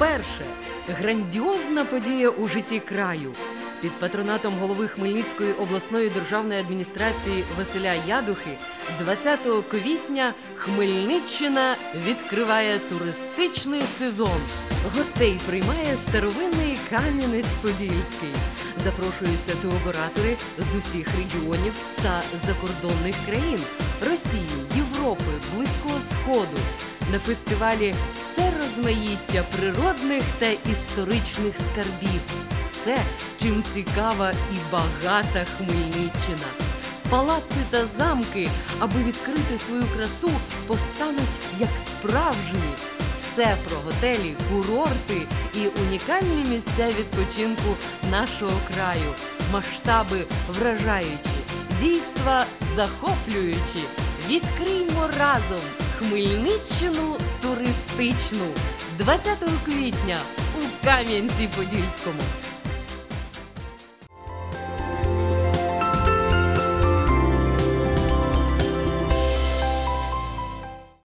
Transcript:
вперше грандіозна подія у житті краю. Під патронатом голови Хмельницької обласної державної адміністрації Василя Ядухи 20 квітня Хмельниччина відкриває туристичний сезон. Гостей приймає старовинний Кам'янець-Подільський. Запрошуються туроператори з усіх регіонів та закордонних країн Росії, Європи, Близького Сходу. На фестивалі розмаїття природних та історичних скарбів. Все, чим цікава і багата Хмельниччина. Палаци та замки, аби відкрити свою красу, постануть як справжні. Все про готелі, курорти і унікальні місця відпочинку нашого краю. Масштаби вражаючі, дійства захоплюючі. Відкриймо разом Хмельниччину туристичну 20 квітня у Кам'янці-Подільському.